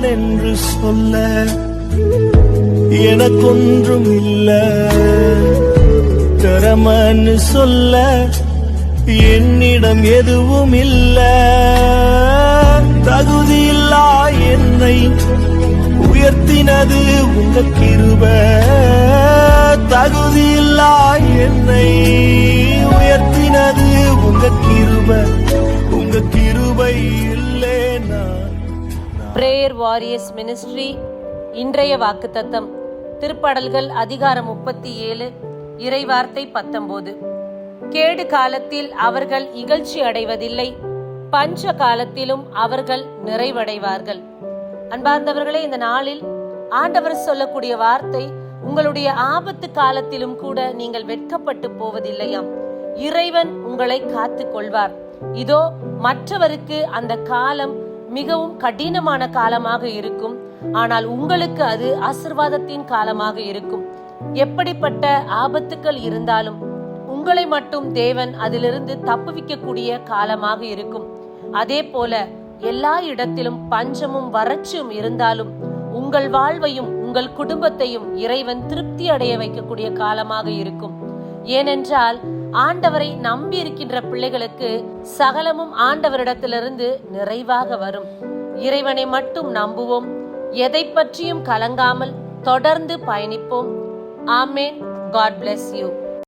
நான் என்று சொல்ல எனக்கொன்றும் இல்ல திறமன்னு சொல்ல என்னிடம் எதுவும் இல்ல தகுதியில்லா என்னை உயர்த்தினது உங்க கிருப. தகுதியில்லா என்னை உயர்த்தினது உங்க கிருப. உங்க கிருபை இல்லை நான் பிரேயர் வாரியர்ஸ் மினிஸ்ட்ரி இன்றைய வாக்குத்தத்தம் திருப்படல்கள் அதிகாரம் முப்பத்தி ஏழு இறைவார்த்தை பத்தொன்பது. கேடு காலத்தில் அவர்கள் இகழ்ச்சி அடைவதில்லை பஞ்ச காலத்திலும் அவர்கள் நிறைவடைவார்கள். அன்பார்ந்தவர்களே இந்த நாளில் ஆண்டவர் சொல்லக்கூடிய வார்த்தை உங்களுடைய ஆபத்து காலத்திலும் கூட நீங்கள் வெட்கப்பட்டு போவதில்லையாம். இறைவன் உங்களை காத்துக் கொள்வார். இதோ மற்றவருக்கு அந்த காலம் மிகவும் கடினமான காலமாக இருக்கும். ஆனால் உங்களுக்கு அது ஆசிர்வாதத்தின் காலமாக இருக்கும். எப்படிப்பட்ட ஆபத்துக்கள் இருந்தாலும் உங்களை மட்டும் தேவன் அதிலிருந்து தப்புவிக்கக்கூடிய காலமாக இருக்கும். அதே போல எல்லா இடத்திலும் பஞ்சமும் வறட்சியும் இருந்தாலும் உங்கள் வாழ்வையும் உங்கள் குடும்பத்தையும் இறைவன் திருப்தி அடைய வைக்கக்கூடிய காலமாக இருக்கும். ஏனென்றால் ஆண்டவரை நம்பி இருக்கின்ற பிள்ளைகளுக்கு சகலமும் ஆண்டவரிடத்திலிருந்து நிறைவாக வரும். இறைவனை மட்டும் நம்புவோம். எதை பற்றியும் கலங்காமல் தொடர்ந்து பயணிப்போம். ஆமேன். God bless you